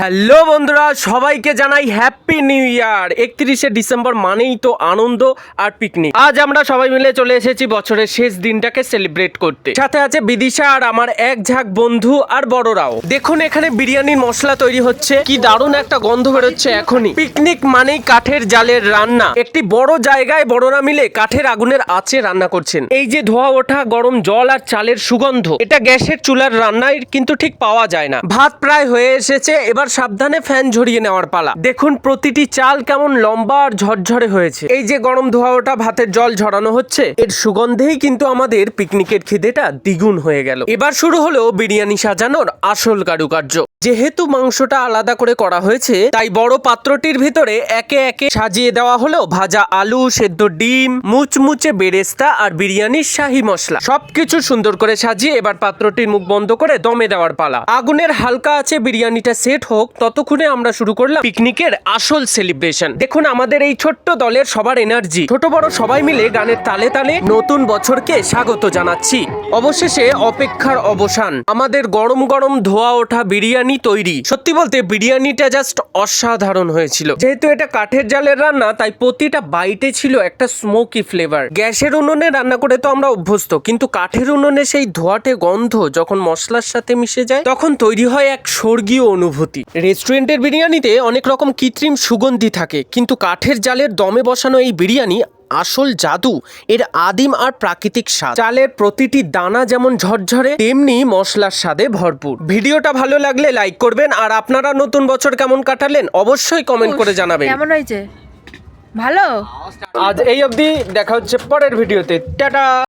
Hello বন্ধুরা, সবাইকে জানাই হ্যাপি নিউ ইয়ার একত্রিশে ডিসেম্বর মানেই তো আনন্দ আর পিকনিক আজ আমরা সবাই মিলে চলে এসেছি বছরের শেষ দিনটাকে সেলিব্রেট করতে। সাথে আছে বিদিশা আর আমার এক ঝাঁক বন্ধু আর বড়রাও। দেখুন এখানে বিরিয়ানির মশলা তৈরি হচ্ছে। কি দারুণ একটা গন্ধ বেরোচ্ছে এখনই। পিকনিক মানেই কাঠের জালের রান্না। একটি বড় জায়গায় বড়রা মিলে কাঠের আগুনের আঁচে রান্না করছেন। এই যে ধোয়া ওঠা, গরম জল আর চালের সুগন্ধ। এটা গ্যাসের চুলার রান্নায় কিন্তু ঠিক পাওয়া যায় না। ভাত প্রায় হয়ে এসেছে। এবার সাবধানে ফ্যান ঝরিয়ে নেওয়ার পালা। দেখুন প্রতিটি চাল কেমন লম্বা আর ঝরঝরে হয়েছে। এই যে গরম ধোয়া ওঠা ভাতের জল ঝরানো হচ্ছে, এর সুগন্ধেই কিন্তু আমাদের পিকনিকের খিদেটা দ্বিগুণ হয়ে গেল। এবার শুরু হলো বিরিয়ানি সাজানোর আসল কারুকার্য। যেহেতু মাংসটা আলাদা করে করা হয়েছে, তাই বড় পাত্রটির ভিতরে একে একে সাজিয়ে দেওয়া হলো ভাজা আলু, সেদ্ধ ডিম, মুচমুচে বেরেস্তা আর বিরিয়ানির শাহি মশলা। সবকিছু সুন্দর করে সাজিয়ে এবার পাত্রটির মুখ বন্ধ করে দমে দেওয়ার পালা। আগুনের হালকা আছে বিরিয়ানিটা সেট হোক, ততক্ষণে আমরা শুরু করলাম পিকনিকের আসল সেলিব্রেশন দেখুন, আমাদের এই ছোট্ট দলের সবার এনার্জি ছোট, বড় সবাই মিলে গানের তালে তালে নতুন বছরকে স্বাগত জানাচ্ছি। অবশেষে অপেক্ষার অবসান। আমাদের গরম গরম ধোয়া ওঠা বিরিয়ানি তৈরি। সত্যি বলতে, বিরিয়ানিটা জাস্ট অসাধারণ হয়েছিল। যেহেতু এটা কাঠের জালের রান্না, তাই প্রতিটা বাইটে ছিল একটা স্মোকি ফ্লেভার গ্যাসের উনুনে রান্না করে তো আমরা অভ্যস্ত, কিন্তু কাঠের উনুনে সেই ধোয়াটে গন্ধ যখন মশলার সাথে মিশে যায়, তখন তৈরি হয় এক স্বর্গীয় অনুভূতি। রেস্টুরেন্টের বিরিয়ানিতে অনেক রকম কৃত্রিম সুগন্ধি থাকে কিন্তু কাঠের জালের দমে বসানো এই বিরিয়ানি আসল জাদু এর আদিম আর প্রাকৃতিক স্বাদ। চালের প্রতিটি দানা যেমন ঝরঝরে তেমনি মশলার স্বাদে ভরপুর। ভিডিওটা ভালো লাগলে লাইক করবেন আর আপনারা নতুন বছর কেমন কাটালেন অবশ্যই কমেন্ট করে জানাবেন। কেমন হয়েছে? ভালো? আজ এই অবধি দেখা হচ্ছে পরের ভিডিওতে। টাটা!